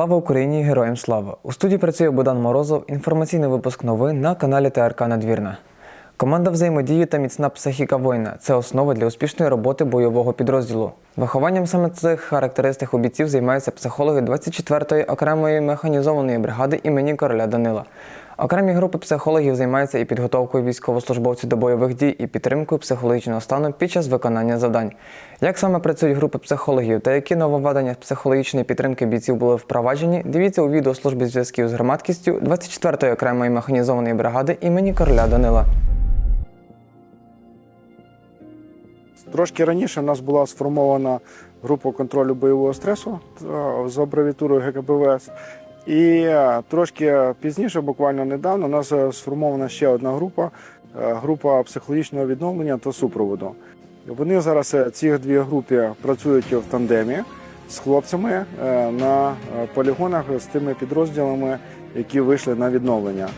Слава Україні! Героям слава! У студії працює Богдан Морозов. Інформаційний випуск новин на каналі ТРК Надвірна. Команда взаємодії та міцна психіка воїна це основа для успішної роботи бойового підрозділу. Вихованням саме цих характеристик у бійців займаються психологи 24-ї окремої механізованої бригади імені короля Данила. Окремі групи психологів займаються і підготовкою військовослужбовців до бойових дій, і підтримкою психологічного стану під час виконання завдань. Як саме працюють групи психологів та які нововведення психологічної підтримки бійців були впроваджені, дивіться у відео служби зв'язків з громадськістю 24-ї окремої механізованої бригади імені короля Данила. Трошки раніше в нас була сформована група контролю бойового стресу е, з абревіатурою ГКБВС. І е, трошки пізніше, буквально недавно, у нас е, сформована ще одна група група психологічного відновлення та супроводу. Вони зараз ці дві групи працюють в тандемі з хлопцями на полігонах з тими підрозділами, які вийшли на відновлення.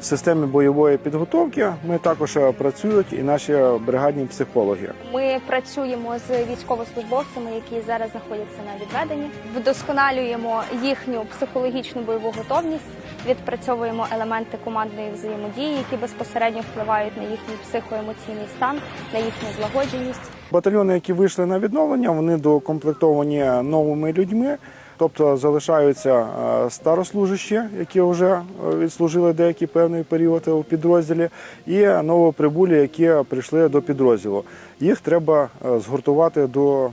В системі бойової підготовки ми також е, працюють і наші бригадні психологи. Ми працюємо з військовослужбовцями, які зараз знаходяться на відведенні, вдосконалюємо їхню психологічну бойову готовність, відпрацьовуємо елементи командної взаємодії, які безпосередньо впливають на їхній психоемоційний стан, на їхню злагодженість. Батальйони, які вийшли на відновлення, вони доукомплектовані новими людьми. Тобто залишаються е, старослужащі, які вже е, відслужили деякий певний період у підрозділі, і новоприбулі, які прийшли до підрозділу. Їх треба е, згуртувати до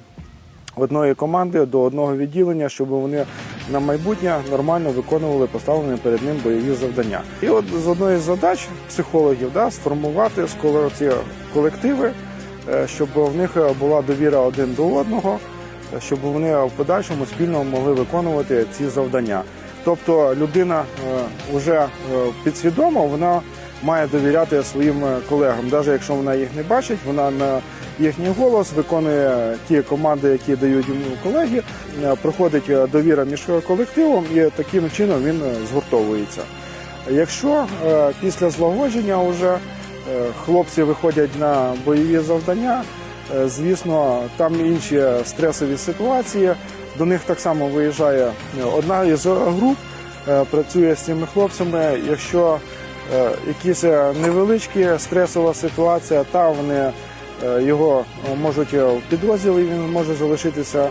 одної команди, до одного відділення, щоб вони на майбутнє нормально виконували поставлені перед ним бойові завдання. І от з одної з задач психологів да, сформувати ці колективи, щоб в них була довіра один до одного щоб вони в подальшому спільно могли виконувати ці завдання. Тобто людина вже підсвідомо вона має довіряти своїм е, колегам, навіть якщо вона їх не бачить, вона на їхній голос виконує ті команди, які дають йому колеги. е, Проходить е, довіра між колективом, і таким чином він е, згуртовується. Якщо е, після злагодження вже е, хлопці виходять на бойові завдання, Е, Звісно, там інші стресові ситуації. До них так само виїжджає е, одна із груп, е, працює з цими хлопцями. Якщо е, якісь невеличкі стресова ситуація, та вони е, його можуть в підрозділі, він може залишитися е,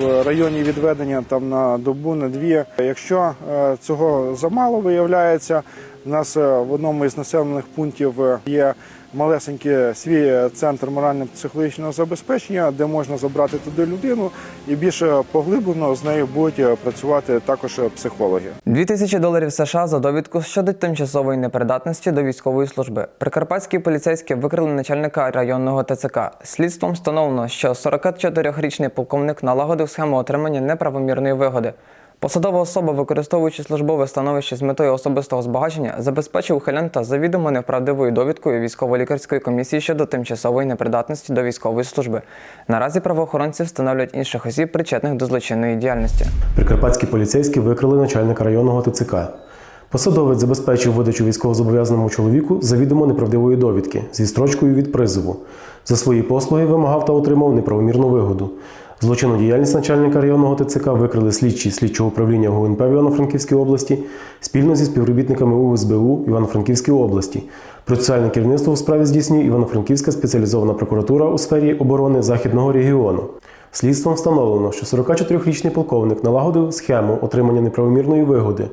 в районі відведення там на добу, на дві. Якщо е, цього замало виявляється, у нас е, в одному із населених пунктів е, є малесенький свій центр морально-психологічного забезпечення, де можна забрати туди людину і більш поглиблено з нею будуть е, працювати також психологи. 2000 доларів США за довідку щодо тимчасової непридатності до військової служби. Прикарпатські поліцейські викрили начальника районного ТЦК. Слідством встановлено, що 44-річний полковник налагодив схему отримання неправомірної вигоди. Посадова особа, використовуючи службове становище з метою особистого збагачення, забезпечив ухилянта завідомо неправдивою довідкою військово-лікарської комісії щодо тимчасової непридатності до військової служби. Наразі правоохоронці встановлюють інших осіб, причетних до злочинної діяльності. Прикарпатські поліцейські викрили начальника районного ТЦК. Посадовець забезпечив видачу військовозобов'язаному чоловіку завідомо неправдивої довідки з відстрочкою від призову. За свої послуги вимагав та отримав неправомірну вигоду. Злочинну діяльність начальника районного ТЦК викрили слідчі слідчого управління ГУНП в Івано-Франківській області спільно зі співробітниками УСБУ Івано-Франківській області. Процесуальне керівництво у справі здійснює Івано-Франківська спеціалізована прокуратура у сфері оборони Західного регіону. Слідством встановлено, що 44-річний полковник налагодив схему отримання неправомірної вигоди.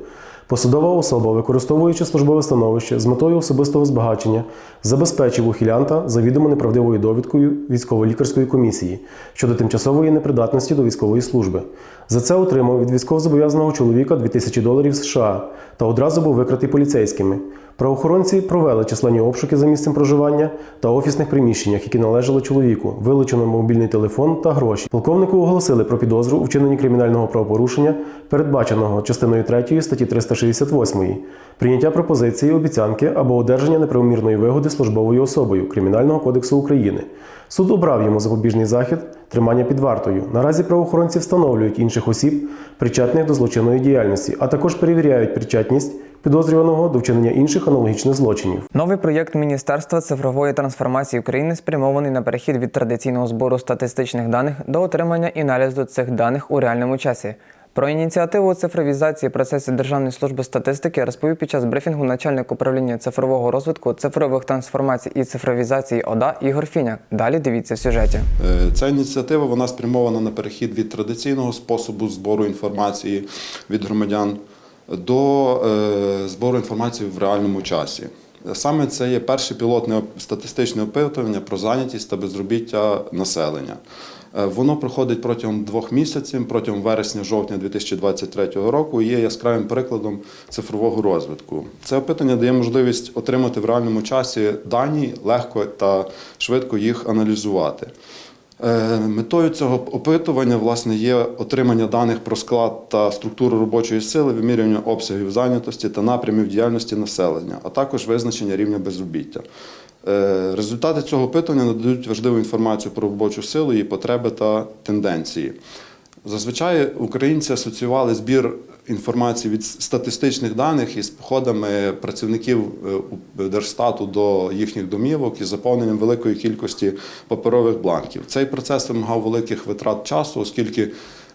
Посадова особа, використовуючи службове становище з метою особистого збагачення, забезпечив ухилянта завідомо неправдивою довідкою військово-лікарської комісії щодо тимчасової непридатності до військової служби. За це отримав від військовозобов'язаного чоловіка 2000 доларів США та одразу був викритий поліцейськими. Правоохоронці провели численні обшуки за місцем проживання та офісних приміщеннях, які належали чоловіку, вилучено мобільний телефон та гроші. Полковнику оголосили про підозру у вчиненні кримінального правопорушення, передбаченого частиною 3 статті 368, прийняття пропозиції, обіцянки або одержання неправомірної вигоди службовою особою Кримінального кодексу України. Суд обрав йому запобіжний захід тримання під вартою. Наразі правоохоронці встановлюють інших осіб, причетних до злочинної діяльності, а також перевіряють причетність підозрюваного до вчинення інших аналогічних злочинів. Новий проєкт Міністерства цифрової трансформації України спрямований на перехід від традиційного збору статистичних даних до отримання і аналізу цих даних у реальному часі. Про ініціативу цифровізації процесів Державної служби статистики розповів під час брифінгу начальник управління цифрового розвитку, цифрових трансформацій і цифровізації ОДА Ігор Фіняк. Далі дивіться в сюжеті. Е, Ця ініціатива вона спрямована на перехід від традиційного способу збору інформації від громадян до е, збору інформації в реальному часі. Саме це є перше пілотне статистичне опитування про зайнятість та безробіття населення. Е, Воно проходить протягом двох місяців, протягом вересня-жовтня 2023 року, і є яскравим прикладом цифрового розвитку. Це опитання дає можливість отримати в реальному часі дані, легко та швидко їх аналізувати. Е, Метою цього опитування власне є отримання даних про склад та структуру робочої сили, вимірювання обсягів зайнятості та напрямів діяльності населення, а також визначення рівня безробіття. Е, Результати цього опитування надають важливу інформацію про робочу силу, її потреби та тенденції. Зазвичай українці асоціювали збір інформації від статистичних даних із походами працівників е, Держстату до їхніх домівок і заповненням великої кількості паперових бланків. Цей процес вимагав великих витрат часу, оскільки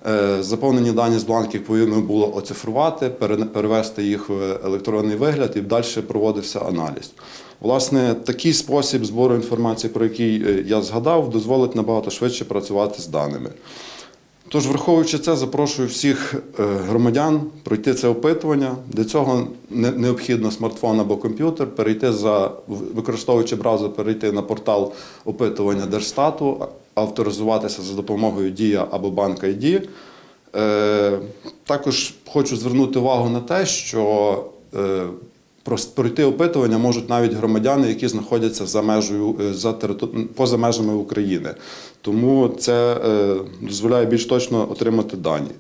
е, заповнені дані з бланків потрібно було оцифрувати, перевести їх в електронний вигляд і далі проводився аналіз. Власне, такий спосіб збору інформації, про який е, я згадав, дозволить набагато швидше працювати з даними. Тож, враховуючи це, запрошую всіх е, громадян пройти це опитування. Для цього не- необхідно смартфон або комп'ютер, перейти за використовуючи браузер, перейти на портал опитування Держстату, авторизуватися за допомогою Дія або банк ID. Е, Також хочу звернути увагу на те, що е, пройти опитування можуть навіть громадяни, які знаходяться за межею е, за поза межами України. Тому це е, дозволяє більш точно отримати дані.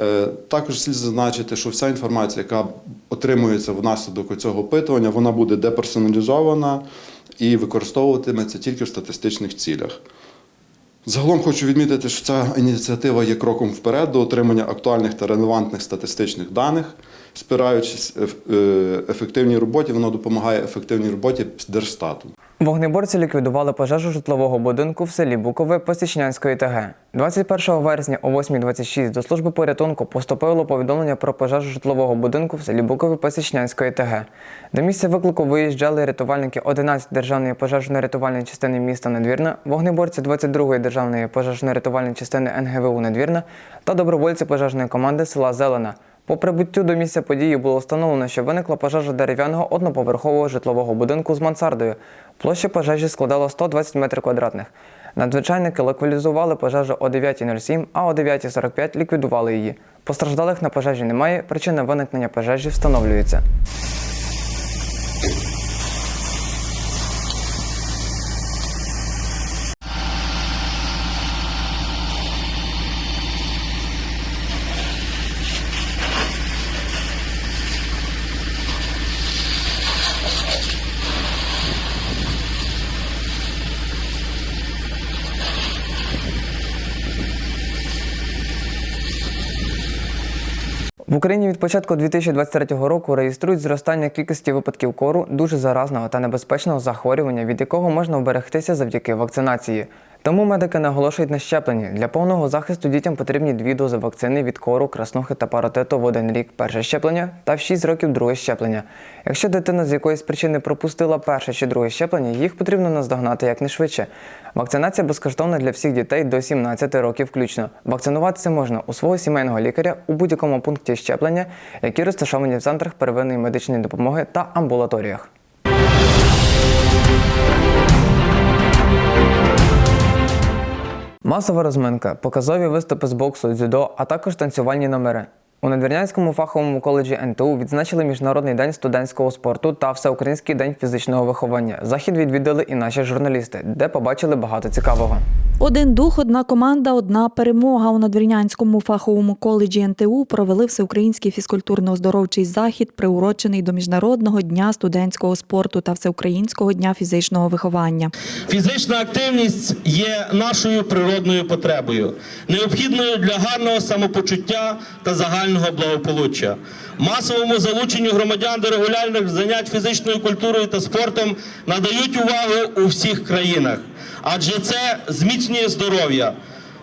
Е, Також слід зазначити, що вся інформація, яка отримується внаслідок цього опитування, вона буде деперсоналізована і використовуватиметься тільки в статистичних цілях. Загалом хочу відмітити, що ця ініціатива є кроком вперед до отримання актуальних та релевантних статистичних даних. Спираючись еф- е, ефективній роботі, воно допомагає ефективній роботі Держстату. Вогнеборці ліквідували пожежу житлового будинку в селі Букове Посічнянської ТГ. 21 вересня о 8.26 до служби порятунку поступило повідомлення про пожежу житлового будинку в селі Букове Посічнянської ТГ. До місця виклику виїжджали рятувальники 11 державної пожежно-рятувальної частини міста Надвірна, вогнеборці 22-ї державної пожежно-рятувальної частини НГВУ Надвірна та добровольці пожежної команди села Зелена. По прибуттю до місця події було встановлено, що виникла пожежа дерев'яного одноповерхового житлового будинку з мансардою. Площа пожежі складала 120 метрів квадратних. Надзвичайники локалізували пожежу о 9.07, а о 9.45 ліквідували її. Постраждалих на пожежі немає, причина виникнення пожежі встановлюється. Україні від початку 2023 року реєструють зростання кількості випадків кору дуже заразного та небезпечного захворювання, від якого можна вберегтися завдяки вакцинації. Тому медики наголошують на щепленні. Для повного захисту дітям потрібні дві дози вакцини від кору, краснухи та паротиту в один рік перше щеплення та в 6 років друге щеплення. Якщо дитина з якоїсь причини пропустила перше чи друге щеплення, їх потрібно наздогнати якнайшвидше. Вакцинація безкоштовна для всіх дітей до 17 років включно. Вакцинуватися можна у свого сімейного лікаря у будь-якому пункті щеплення, які розташовані в центрах первинної медичної допомоги та амбулаторіях. Масова розминка, показові виступи з боксу, дзюдо, а також танцювальні номери. У Надвірнянському фаховому коледжі НТУ відзначили Міжнародний день студентського спорту та Всеукраїнський день фізичного виховання. Захід відвідали і наші журналісти, де побачили багато цікавого. Один дух, одна команда, одна перемога. У Надвірнянському фаховому коледжі НТУ провели всеукраїнський фізкультурно-оздоровчий захід, приурочений до Міжнародного дня студентського спорту та Всеукраїнського дня фізичного виховання. Фізична активність є нашою природною потребою, необхідною для гарного самопочуття та загального благополуччя. Масовому залученню громадян до регулярних занять фізичною культурою та спортом надають увагу у всіх країнах, адже це зміцнює здоров'я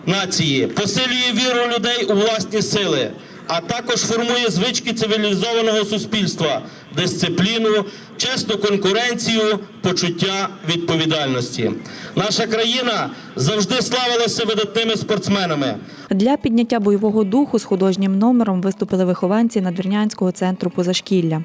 нації, посилює віру людей у власні сили, а також формує звички цивілізованого суспільства, дисципліну, чесну конкуренцію, почуття відповідальності. Наша країна завжди славилася видатними спортсменами. Для підняття бойового духу з художнім номером виступили вихованці Надвірнянського центру позашкілля.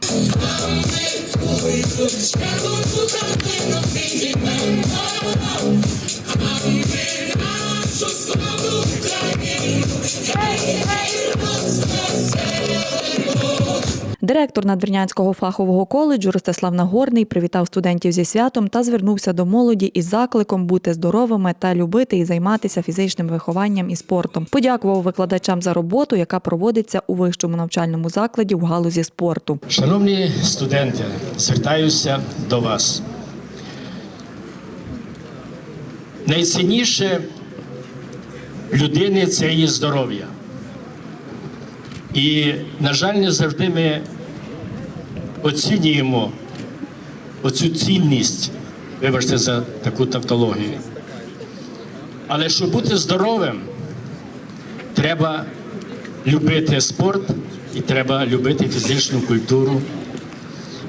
Директор Надвірнянського фахового коледжу Ростислав Нагорний привітав студентів зі святом та звернувся до молоді із закликом бути здоровими та любити і займатися фізичним вихованням і спортом. Подякував викладачам за роботу, яка проводиться у вищому навчальному закладі в галузі спорту. Шановні студенти, звертаюся до вас. Найцінніше людини це її здоров'я. І, на жаль, не завжди ми оцінюємо оцю цінність, вибачте за таку тавтологію. Але щоб бути здоровим, треба любити спорт і треба любити фізичну культуру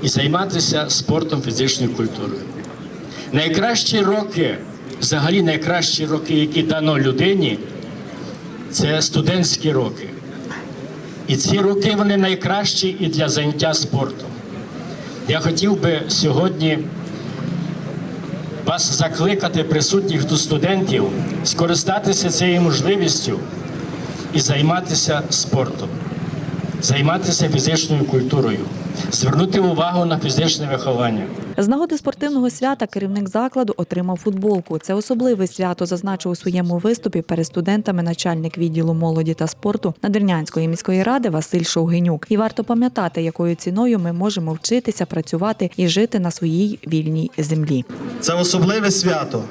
і займатися спортом, фізичною культурою. Найкращі роки, взагалі найкращі роки, які дано людині, це студентські роки. І ці роки вони найкращі і для заняття спортом. Я хотів би сьогодні вас закликати, присутніх тут студентів, скористатися цією можливістю і займатися спортом, займатися фізичною культурою, звернути увагу на фізичне виховання. З нагоди спортивного свята керівник закладу отримав футболку. Це особливе свято зазначив у своєму виступі перед студентами начальник відділу молоді та спорту Надвірнянської міської ради Василь Шовгинюк. І варто пам'ятати, якою ціною ми можемо вчитися, працювати і жити на своїй вільній землі. Це особливе свято.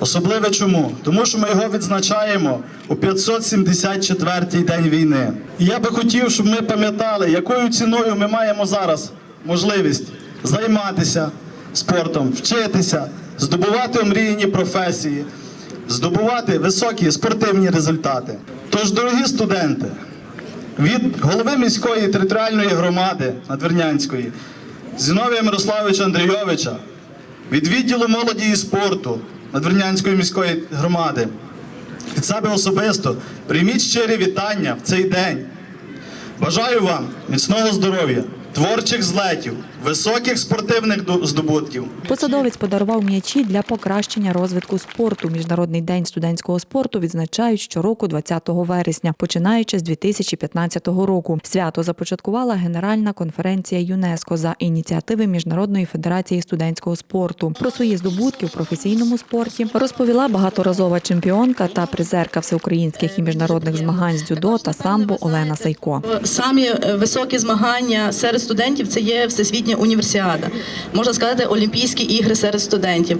Особливе чому? Тому що ми його відзначаємо у 574-й день війни. І я би хотів, щоб ми пам'ятали, якою ціною ми маємо зараз можливість займатися спортом, вчитися, здобувати омріяні професії, здобувати високі спортивні результати. Тож, дорогі студенти, від голови міської територіальної громади Надвірнянської Зіновія Мирославовича Андрійовича, від відділу молоді і спорту Надвірнянської міської громади, від себе особисто прийміть щирі вітання в цей день. Бажаю вам міцного здоров'я, творчих злетів, високих спортивних здобутків. Посадовець подарував м'ячі для покращення розвитку спорту. Міжнародний день студентського спорту відзначають щороку 20 вересня, починаючи з 2015 року. Свято започаткувала Генеральна конференція ЮНЕСКО за ініціативи Міжнародної федерації студентського спорту. Про свої здобутки в професійному спорті розповіла багаторазова чемпіонка та призерка всеукраїнських і міжнародних змагань з дзюдо та самбо Олена Сайко. Самі е, високі змагання серед студентів це є всесвітня універсіада. Можна сказати, Олімпійські ігри серед студентів.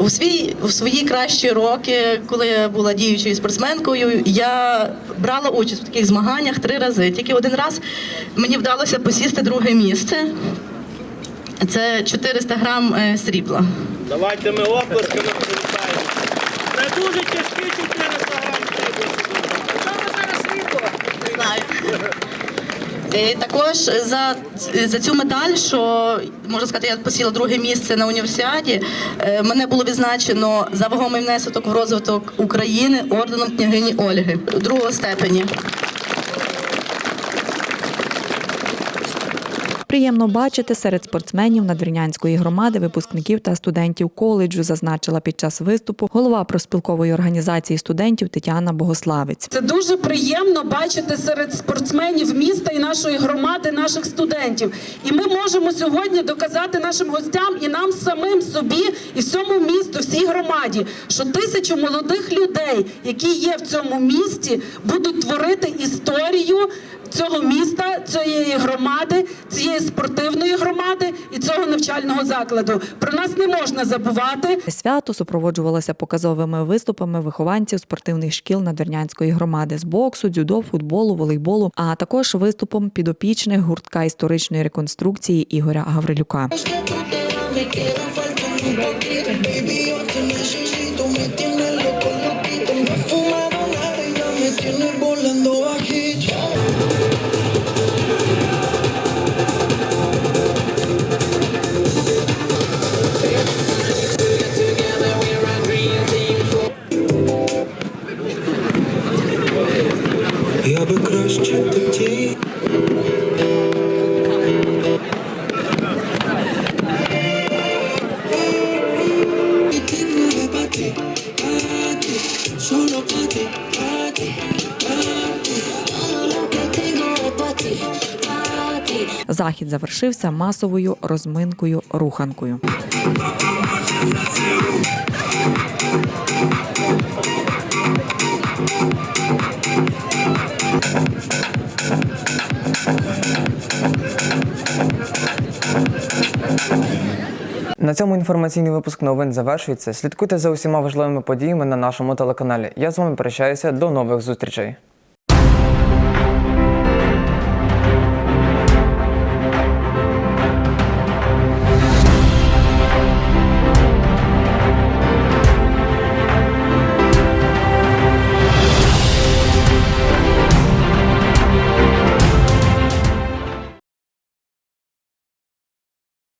У свій у свої кращі роки, коли я була діючою спортсменкою, я брала участь у таких змаганнях три рази. Тільки один раз мені вдалося посісти друге місце. Це 400 грам е, срібла. Давайте ми оплесками привітаємо. Це дуже тяжкі 400 грам. Знаю. Е, Також за, за цю медаль, що можна сказати, я посіла друге місце на універсіаді. е, Мене було відзначено за вагомий внесок в розвиток України орденом княгині Ольги другого степені. Приємно бачити серед спортсменів Надвірнянської громади, випускників та студентів коледжу, зазначила під час виступу голова проспілкової організації студентів Тетяна Богославець. Це дуже приємно бачити серед спортсменів міста і нашої громади, наших студентів. І ми можемо сьогодні доказати нашим гостям і нам самим собі, і всьому місту, всій громаді, що тисячі молодих людей, які є в цьому місті, будуть творити історію цього міста, цієї громади, цієї спортивної громади і цього навчального закладу. Про нас не можна забувати. Свято супроводжувалося показовими виступами вихованців спортивних шкіл Надвірнянської громади з боксу, дзюдо, футболу, волейболу, а також виступом підопічних гуртка історичної реконструкції Ігоря Гаврилюка. Me queda очей. Захід завершився масовою розминкою руханкою. На цьому інформаційний випуск новин завершується. Слідкуйте за усіма важливими подіями на нашому телеканалі. Я з вами прощаюся до нових зустрічей.